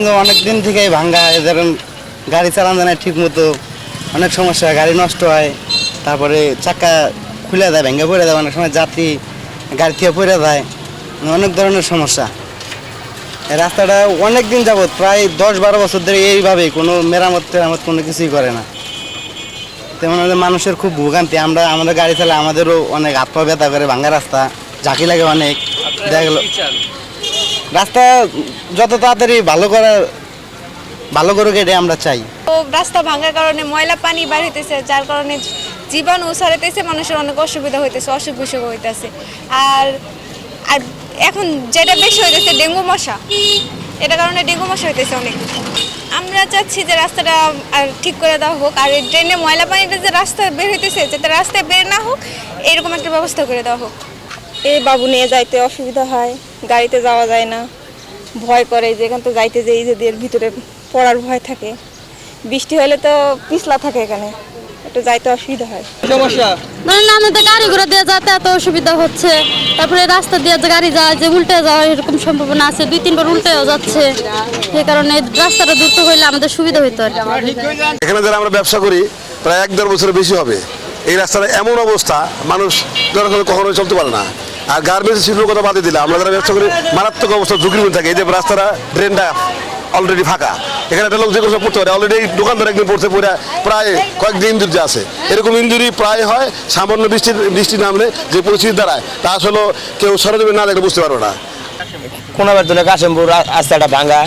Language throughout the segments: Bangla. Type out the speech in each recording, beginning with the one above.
অনেক দিন থেকেই ভাঙ্গা ধরেন গাড়ি চালানো যায় না ঠিক মতো অনেক সমস্যা হয় গাড়ি নষ্ট হয় তারপরে চাকা খুলে দেয় ভেঙে পড়ে দেয় অনেক সময় যাত্রী গাড়ি থেকে পড়ে যায় অনেক ধরনের সমস্যা। রাস্তাটা অনেক দিন যাবত প্রায় দশ বারো বছর ধরে এইভাবেই কোনো মেরামত টেরামত কোনো কিছুই করে না। তেমন হলে মানুষের খুব ভোগান্তি আমরা আমাদের গাড়ি চালাই আমাদেরও অনেক হাত পা ব্যথা করে ভাঙ্গা রাস্তা ঝাঁকি লাগে অনেক দেখা গেলো রাস্তা যত তাড়াতাড়ি ভালো করার ভালো করুক এটাই আমরা চাই। তো রাস্তা ভাঙার কারণে ময়লা পানি বার হইতেছে যার কারণে জীবাণু ছড়াইতেছে মানুষের অনেক অসুবিধা হইতেছে অসুখ বিসুখ হইতেছে। আর আর এখন যেটা বেশি হইতেছে ডেঙ্গু মশা। এটা কারণে ডেঙ্গু মশা হইতেছে অনেক। আমরা চাচ্ছি যে রাস্তাটা আর ঠিক করে দেওয়া হোক আর এই ড্রেনে ময়লা পানিটা যে রাস্তা বের হইতেছে যাতে রাস্তায় বের না হোক এরকম একটা ব্যবস্থা করে দেওয়া হোক। এই বাবু নিয়ে যাইতে অসুবিধা হয়। গাড়িতে যাওয়া যায় না। ভয় করে যে এখান তো যাইতে যে এই যে এর ভিতরে পড়ার ভয় থাকে। বৃষ্টি হলে তো পিছলা থাকে এখানে। একটু যাইতে অসুবিধা হয়। ধরেন আমাদের গাড়ি ঘোড়া দিয়ে যাতে এত অসুবিধা হচ্ছে। তারপরে রাস্তা দিয়ে যে গাড়ি যায় যে উল্টে যাওয়া এরকম সম্ভাবনা আছে। দুই তিনবার উল্টেও যাচ্ছে। সে কারণে রাস্তাটা দ্রুত হইলে আমাদের সুবিধা হইতো আর। এখানে যারা আমরা ব্যবসা করি প্রায় এক দেড় বছরের বেশি হবে। এই রাস্তার এমন অবস্থা মানুষ ধরো কখনোই চলতে পারে না। আর গার্মেন্টস শিল্পের কথা বাদে দিলে, আমরা যারা ব্যবসা করি, মারাত্মক অবস্থা, ঝুঁকির মধ্যে থাকে। এই যে রাস্তাটা ড্রেনটা অলরেডি ফাঁকা। এখানে একটা লোক যে কোনো পড়তে পারে অলরেডি দোকানদার একদিন পড়তে পড়ে, প্রায় কয়েকদিন ইঞ্জুরি আছে। এরকম ইঞ্জুরি প্রায় হয়, সামান্য বৃষ্টির বৃষ্টি নামলে যে পরিস্থিতি দাঁড়ায়, তা আসলে কেউ সরজমিন না দেখলে বুঝতে পারবে না। কোনাবার তুলে কাশিমপুর রাস্তাটা ভাঙা।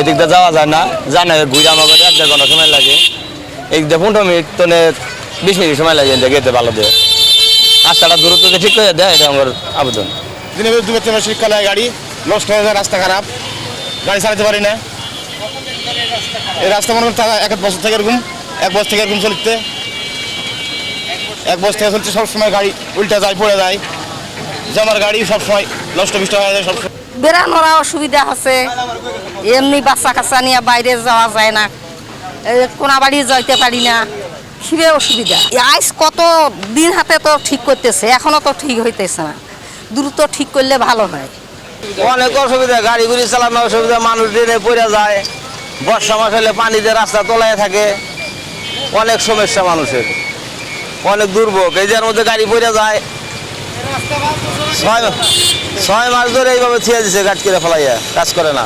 এদিক দিয়ে যাওয়া যায় না জানা ঘুরে আমাকে এক দেড় ঘণ্টা সময় লাগে। এদিক দিয়ে পনেরো মিনিট তো বিশ মিনিট সময় লাগে যে গেতে ভালো দিয়ে রাস্তাটা দূরত্ব যে ঠিক করে দেয় এটা আমার আবেদন। দিনে দু তিন শীতকালে গাড়ি নষ্ট হয়ে যায় রাস্তা খারাপ। গাড়ি চালাতে পারি না। এই রাস্তা মনে করেন থাকা এক এক বছর থেকে এরকম এক বছর থেকে এরকম চলতে এক বছর থেকে চলছে সবসময় গাড়ি উল্টা যায় পড়ে যায়। যে আমার গাড়ি সবসময় নষ্ট বিষ্ট হয়ে যায় সবসময়। বেড়ানোর অসুবিধা আছে। এমনি বাচ্চা কাচ্চা নিয়ে বাইরে যাওয়া যায় না। কোনা বাড়ি যাইতে পারি না। সেবে অসুবিধা। আইস কত দিন হাতে তো ঠিক করতেছে, এখনও তো ঠিক হইতেছে না। দ্রুত ঠিক করলে ভালো হয়। অনেক অসুবিধা গাড়ি গুড়ি চালানো অসুবিধা, মানুষ দিনে পড়ে যায়, বর্ষা মাস হলে পানি দিয়ে রাস্তা তোলায় থাকে। অনেক সমস্যা মানুষের, অনেক দুর্ভোগ। এই যার মধ্যে গাড়ি পড়ে যায়। ছয় ছয় মাস ধরে এইভাবে ছিঁড়ে দিছে গাছ করে ফেলাইয়া, কাজ করে না।